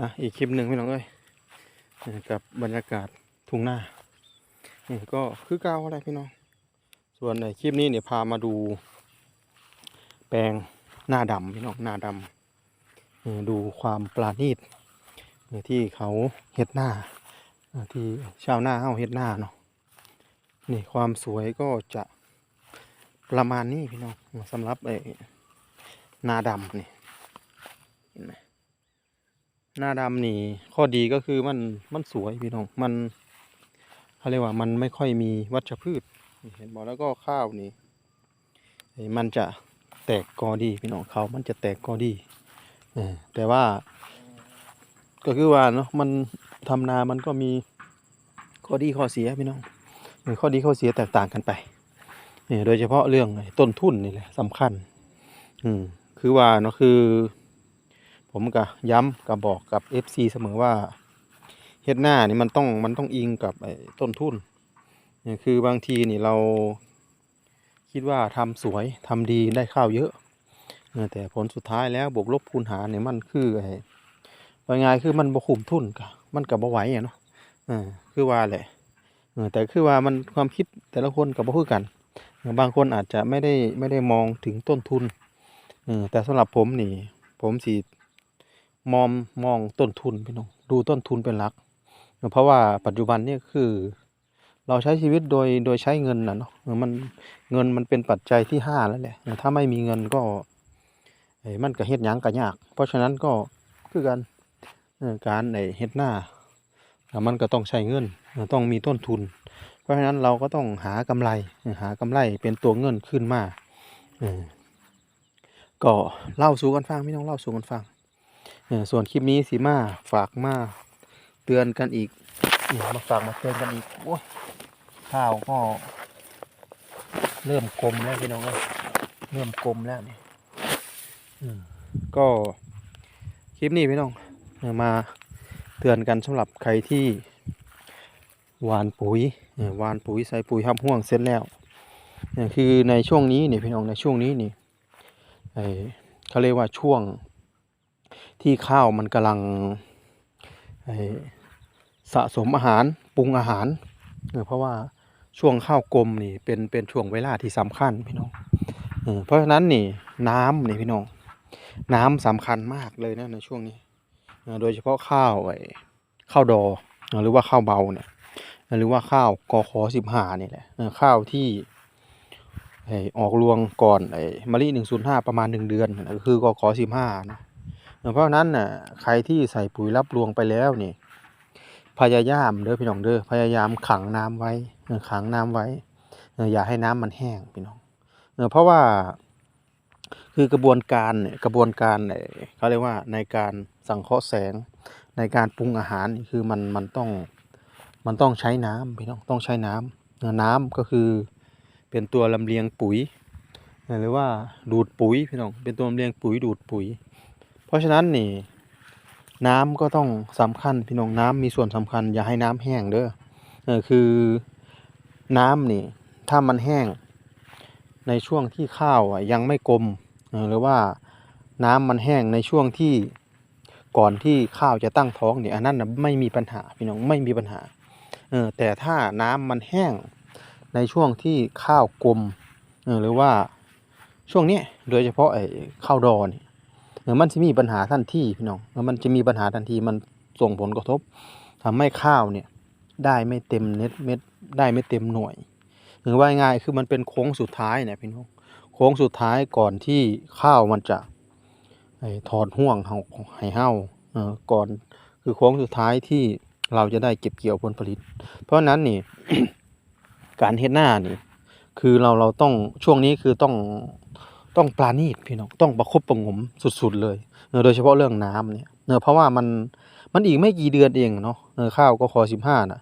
อะอีกคลิปหนึ่งพี่น้องเอ้ยกับบรรยากาศทุ่งนานี่ก็คือเก้าอะไรพี่น้อง ส่วนในคลิปนี้เนี่ยพามาดู แปลงหน้าดำพี่น้องหน้าดำดูความปราณีตที่เขาเฮ็ดหน้า ที่ชาวหน้าเขาเฮ็ดหน้าเนาะนี่ความสวยก็จะประมาณนี้พี่น้องสำหรับไอ้หน้าดำนี่เห็นไหม หน้าดำนี่ ข้อดีก็คือมันมันสวยพี่น้องมันเขาเรียกว่ามันไม่ค่อยมีวัชพืชเห็นบอกแล้วก็ข้าวนี่มันจะแตกกอดีพี่น้องเขามันจะแตกกอดีแต่ว่า ก็คือว่าเนาะมันทำนามันก็มีข้อดีข้อเสียพี่น้องข้อดีข้อเสียแตกต่างกันไปเนี่ยโดยเฉพาะเรื่องต้นทุนนี่แหละสำคัญ อืมคือว่าเนาะคือ ผมก็ย้ำกับบอกกับ FC เสมอว่าเฮ็ดหน้านี่มันต้องมันต้องอิงกับไอ้ต้นทุนเนี่ยคือบางทีนี่เราคิดว่าทำสวยทำดีได้ข้าวเยอะแต่ผลสุดท้ายแล้วบวกลบคูณหารเนี่ยมันคือไอ้ว่าไงาคือมันบ่คุ้มทุนกะมันก็บ่ไหวอะเนาะออคือว่าแหละแต่คือว่ามันความคิดแต่ละคนก็บ่คือกัน บางคนอาจจะไม่ได้ไม่ได้มองถึงต้นทุนอแต่สำหรับผมนี่ ผมสิ มองมองต้นทุนพี่น้องดูต้นทุนเป็นหลัก เพราะว่าปัจจุบันนี่คือ เราใช้ชีวิตโดยโดยใช้เงินนะเนาะเออมันเงินมันเป็นปัจจัยที่ห้าแล้วแหละถ้าไม่มีเงินก็มันก็เฮ็ดหยังก็ยาก เพราะฉะนั้นก็คือการการไอเฮ็ดหน้า มันก็ต้องใช้เงินต้องมีต้นทุน เพราะฉะนั้นเราก็ต้องหากำไรหากำไรเป็นตัวเงินขึ้นมาอก็เล่าสู่กันฟังพี่น้องเล่าสู่กันฟัง ส่วนคลิปนี้สีมาฝากมาเตือนกันอีกมาฝากมาเตือนกันอีกโอ้ข้าวก็ เริ่มกลมแล้วพี่น้องเอ้ยเริ่มกลมแล้วเนี่ยก็คลิปนี้พี่น้องมาเตือนกันสำหรับใครที่หวานปุ๋ยหวานปุ๋ยใส่ปุ๋ยห้ำห่วงเสร็จแล้วคือในช่วงนี้นี่พี่น้องในช่วงนี้นี่เขาเรียกว่าช่วง ที่ข้าวมันกำลังสะสมอาหารปรุงอาหารเออเพราะว่าช่วงข้าวกลมนี่เป็นเป็นช่วงเวลาที่สำคัญพี่น้องเออเพราะฉะนั้นนี่น้ำนี่พี่น้อง น้ำสำคัญมากเลยนะในช่วงนี้ โดยเฉพาะข้าวไอ้ข้าวดอหรือว่าข้าวเบาเนี่ยหรือว่าข้าวกอขอสิบห้านี่แหละข้าวที่ออกรวงก่อนไอ้มะลิหนึ่งศูนย์ห้าประมาณหนึ่งเดือนคือกอขอสิบห้านะ เพราะนั้นน่ะใครที่ใส่ปุ๋ยรับรวงไปแล้วนี่ พยายามเด้อพี่น้องเด้อพยายามขังน้ำไว้เออขังน้ำไว้เอออย่าให้น้ำมันแห้งพี่น้องเออเพราะว่าคือกระบวนการเนี่ยกระบวนการเนี่ยเขาเรียกว่าในการสังเคราะห์แสงในการปรุงอาหารคือมันมันต้องมันต้องใช้น้ำพี่น้องต้องใช้น้ำเออน้ำก็คือเป็นตัวลำเลียงปุ๋ย หรือว่าดูดปุ๋ยพี่น้องเป็นตัวลำเลียงปุ๋ยดูดปุ๋ย เพราะฉะนั้นนี่ น้ำก็ต้องสำคัญพี่น้องน้ำมีส่วนสำคัญ อย่าให้น้ำแห้งเด้อเออคือน้ำนี่ ถ้ามันแห้ง ในช่วงที่ข้าวยังไม่กลมหรือว่าน้ำมันแห้งในช่วงที่ก่อนที่ข้าวจะตั้งท้องเนี่ยอันนั้นนะไม่มีปัญหาพี่น้องไม่มีปัญหาเออแต่ถ้าน้ำมันแห้งในช่วงที่ข้าวกลมเออหรือว่าช่วงนี้โดยเฉพาะไอ้ข้าวดอนี่เออ มันจะมีปัญหาทันทีพี่น้องเออมันจะมีปัญหาทันทีมันส่งผลกระทบทำให้ข้าวเนี่ยได้ไม่เต็มเน็ตเม็ดได้ไม่เต็มหน่วยหรือว่าง่ายคือมันเป็นโค้งสุดท้ายเนี่ยพี่น้องโค้งสุดท้ายก่อนที่ข้าวมันจะอถอดห่วงเฮาให้เฮาเออก่อนคือโค้งสุดท้ายที่เราจะได้เก็บเกี่ยวผลผลิต เพราะฉะนั้นนี่การเฮ็ดหน้านี่คือเราเราต้องช่วงนี้คือต้อง ต้องปราณีตพี่น้องต้องประคบประงมสุดๆเลยเออโดยเฉพาะเรื่องน้ำเนี่ยเนอเพราะว่ามันมันอีกไม่กี่เดือนเองเนาะเออข้าวก็ขอสิบห้าน่ะ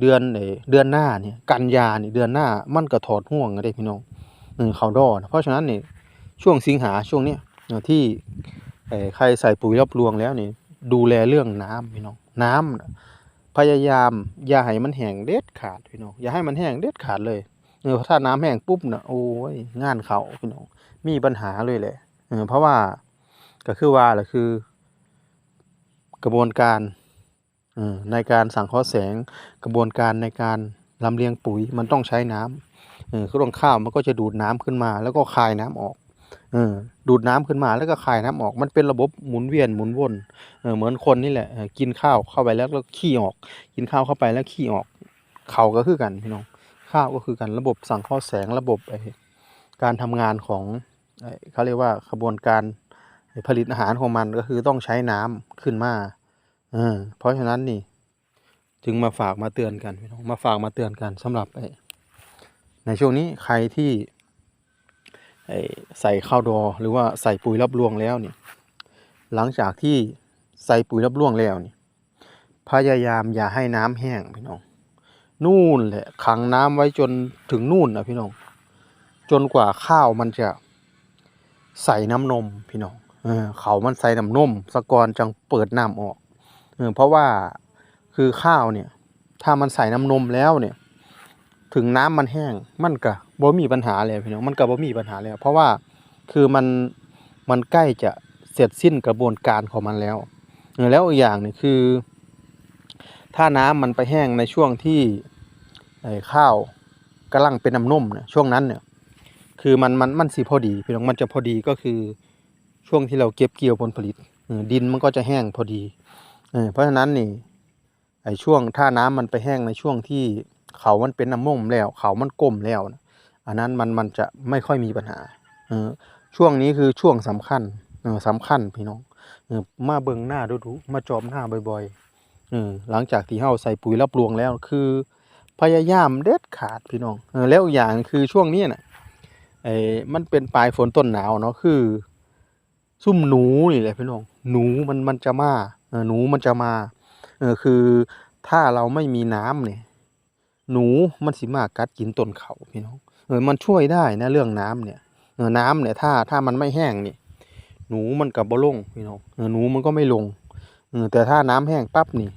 เดือนเอเดือนหน้าเนี่ยกันยาเนี่ยเดือนหน้ามันก็ถอดห่วงกันได้พี่น้องเออเขาดอนะเพราะฉะนั้นเนี่ยช่วงสิงหาช่วงเนี้ยเออที่ใครใส่ปุ๋ยรับรวงแล้วนี่ดูแลเรื่องน้ำพี่น้องน้ำน่ะพยายามอย่าให้มันแห้งเด็ดขาดพี่น้องอย่าให้มันแห้งเด็ดขาดเลย เออถ้าน้ำแห้งปุ๊บน่ะโอ้ยงานเขาพี่น้องมีปัญหาเลยแหละเออเพราะว่าก็คือว่าแหละคือ กระบวนการออในการสั่งเคราะห์แสงกระบวนการในการลำเลียงปุ๋ยมันต้องใช้น้ำเออคือต้นข้าวมันก็จะดูดน้ำขึ้นมา แล้วก็คายน้ำออกเออดูดน้ำขึ้นมาแล้วก็คายน้ำออก มันเป็นระบบหมุนเวียนหมุนวนเออเหมือนคนนี่แหละกินข้าวเข้าไปแล้วแล้วขี้ออก กินข้าวเข้าไปแล้วขี้ออก เขาก็คือกันพี่น้อง ข้าวก็คือกันระบบสั่งเคราะห์แสงระบบการทำงานของเขาเรียกว่าขบวนการผลิตอาหารของมันก็คือต้องใช้น้ำขึ้นมาเออเพราะฉะนั้นนี่ จึงมาฝากมาเตือนกันพี่น้องมาฝากมาเตือนกันสำหรับในช่วงนี้ใครที่ใส่ข้าวดอหรือว่าใส่ปุ๋ยรับรวงแล้วเนี่ย หลังจากที่ใส่ปุ๋ยรับรวงแล้วนี่พยายามอย่าให้น้ำแห้งพี่น้อง นู่นแหละขังน้ำไว้จนถึงนู่นนะพี่น้อง จนกว่าข้าวมันจะใส่น้ำนมพี่น้องเออเขามันใส่น้ำนมสะกอนจังเปิดน้ำออกเออเพราะว่าคือข้าวเนี่ย ถ้ามันใส่น้ำนมแล้วเนี่ย ถึงน้ำมันแห้งมันก็บ่มีปัญหาเลยพี่น้องมันก็บ่มีปัญหาแล้วเพราะว่าคือมันมันใกล้จะเสร็จสิ้นกระบวนการของมันแล้วเออแล้วอีกอย่างนึงคือ ถ้าน้ำมันไปแห้งในช่วงที่ ข้าวกำลังเป็นน้ำนมเนี่ยช่วงนั้นเนี่ยคือมันมันมันสิพอดีพี่น้องมันจะพอดีก็คือช่วงที่เราเก็บเกี่ยวผลผลิตดินมันก็จะแห้งพอดีเพราะฉะนั้นนี่ไอ้ช่วงถ้าน้ำมันไปแห้งในช่วงที่เขามันเป็นน้ำม่มแล้ว เขามันก้มแล้วนะอันนั้นมันมันจะไม่ค่อยมีปัญหาเออช่วงนี้คือช่วงสำคัญเออสำคัญพี่น้องเออมาเบิ่งหน้าดูดูมาจอมหน้าบ่อยๆเออหลังจากที่เฮาใส่ปุ๋ยรับรวงแล้วคือ พยายามเด็ดขาดพี่น้องเออแล้วอย่างคือช่วงนี้น่ะไอ้มันเป็นปลายฝนต้นหนาวเนาะคือ ซุ่มหนูนี่แหละพี่น้องหนูมันมันจะมาเออหนูมันจะมาเออคือถ้าเราไม่มีน้ำเนี่ย หนูมันสิมากัดกินต้นเขาพี่น้องเออมันช่วยได้นะเรื่องน้ำเนี่ยเออน้ำเนี่ยถ้าถ้ามันไม่แห้งนี่หนูมันกับบ่ลงพี่น้องเออหนูมันก็ไม่ลงเออแต่ถ้าน้ำแห้งปั๊บนี่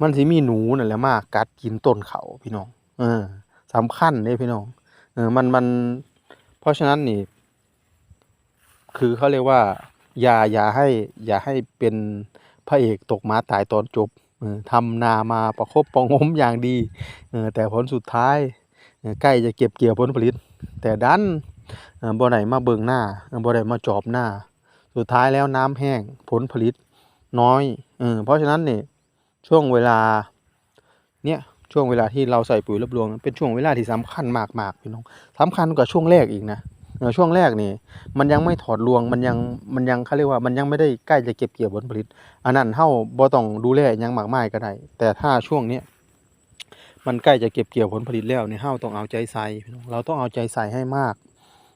มันสิมีหนูนั่นแหละมากัดกินต้นเขาพี่น้อง เออสำคัญเลยพี่น้อง เออมันมัน เพราะฉะนั้นนี่ คือเขาเรียกว่า อย่าอย่าให้ อย่าให้เป็นพระเอกตกม้าตายตอนจบเออทำนามาประคบประงมอย่างดีเออแต่ผลสุดท้ายใกล้จะเก็บเกี่ยวผลผลิต แต่ดันเออบ่ได้มาเบิงหน้าเออบ่ได้มาจอบหน้า สุดท้ายแล้วน้ำแห้งผลผลิตน้อยเออเพราะฉะนั้นเนี่ย ช่วงเวลาเนี่ยช่วงเวลาที่เราใส่ปุ๋ยรับรวงเป็นช่วงเวลาที่สำคัญมากๆพี่น้องสำคัญกว่าช่วงแรกอีกนะช่วงแรกนี่ มันยังไม่ถอดรวงมันยังมันยังเขาเรียกว่ามันยังไม่ได้ใกล้จะเก็บเกี่ยวผลผลิต อันนั้นเฮาบ่ต้องดูแลยังมากมายก็ได้ แต่ถ้าช่วงเนี้ยมันใกล้จะเก็บเกี่ยวผลผลิตแล้วเนี่ยเฮาต้องเอาใจใส่พี่น้องเราต้องเอาใจใส่ให้มาก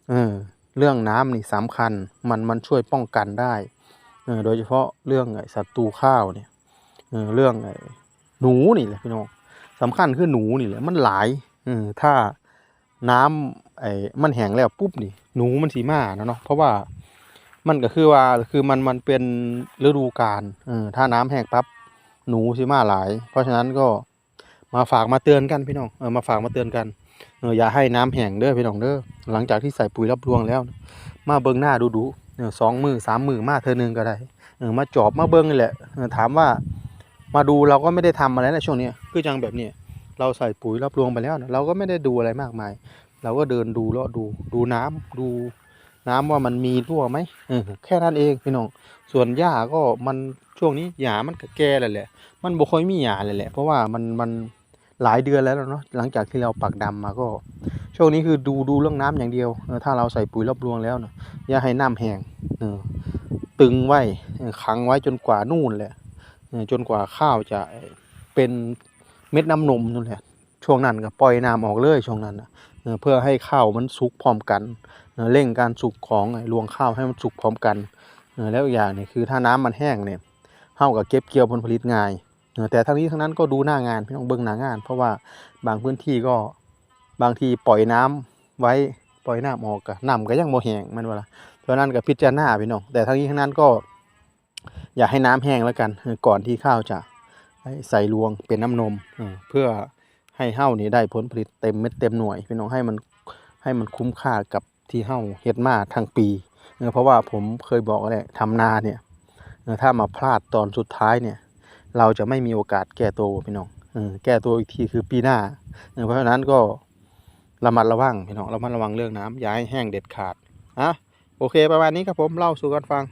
เออเรื่องน้ำนี่สำคัญมันมันช่วยป้องกันได้เออโดยเฉพาะเรื่องไอ้ศัตรูข้าวเนี่ย เรื่องไอ้หนูนี่แหละพี่น้องสำคัญคือหนูนี่แหละมันหลายอถ้าน้ำไอ้มันแห้งแล้วปุ๊บนี่หนูมันสีมานะเนาะเพราะว่ามันก็คือว่าคือมันมันเป็นฤดูกาลเออถ้าน้ำแห้งปั๊บหนูสิมาหลาย เพราะฉะนั้นก็มาฝากมาเตือนกันพี่น้องเออมาฝากมาเตือนกันเอออย่าให้น้ำแห้งเด้อพี่น้องเด้อหลังจากที่ใส่ปุ๋ยรับรวงแล้ว มาเบิ่งหน้าดูดูเออสองมือสามมือมาเธอหนึ่งก็ได้เออมาจอบมาเบิ่งนี่แหละเออถามว่า มาดูเราก็ไม่ได้ทำอะไรในะช่วงนี้คือจังแบบนี้เราใส่ปุ๋ยรับรวงไปแล้วนะเราก็ไม่ได้ดูอะไรมากมาย เราก็เดินดูแล้วดูดูน้ำดูน้ำว่ามันมีรั่วไหมเออแค่นั้นเองพี่น้องส่วนหญ้าก็มันช่วงนี้หญ้ามันก็แก่แล้วแหละ มันบ่ค่อยมีหญ้าเลยแหละ เพราะว่ามันมันหลายเดือนแล้วเนาะหลังจากที่เราปักดำมาก็ ช่วงนี้คือดูดูเรื่องน้ำอย่างเดียวเออถ้าเราใส่ปุ๋ยรอบรวงแล้วเนาะอย่าให้น้ำแห้งเออตึงไว้ขังไว้จนกว่านู่นแหละ จนกว่าข้าวจะเป็นเม็ดน้ำนมนั่นแหละช่วงนั้นก็ปล่อยน้ำออกเลยช่วงนั้นนะเพื่อให้ข้าวมันสุกพร้อมกันเร่งการสุกของไอ้รวงข้าวให้มันสุกพร้อมกันแล้วอย่างนี่คือถ้าน้ำมันแห้งเนี่ยเฮากับเก็บเกี่ยวผลผลิตง่ายแต่ทั้งนี้ทั้งนั้นก็ดูหน้างานพี่น้องเบิ่งหน้างาน เพราะว่าบางพื้นที่ก็บางทีปล่อยน้ำไว้ปล่อยน้ำออกก็น้ำก็ยังบ่แหงมันเว่าเพราะนั้นก็พิจารณาพี่น้องแต่ทั้งนี้ทั้งนั้นก็ อย่าให้น้ำแห้งแล้วกัน ก่อนที่ข้าวจะใส่รวงเป็นน้ำนมเพื่อให้เฮานี่ได้ผลผลิตเต็มเม็ดเต็มหน่วยพี่น้องให้มันให้มันคุ้มค่ากับที่เฮาเฮ็ดมาทั้งปี เพราะว่าผมเคยบอกแล้วแหละทำนาเนี่ยถ้ามาพลาดตอนสุดท้ายเนี่ย เราจะไม่มีโอกาสแก้ตัวพี่น้องแก้ตัวอีกทีคือปีหน้าเออเพราะฉะนั้นก็ระมัดระวังพี่น้องระมัดระวังเรื่องน้ำอย่าให้แห้งเด็ดขาดอะโอเคประมาณนี้ครับผมเล่าสู่กันฟัง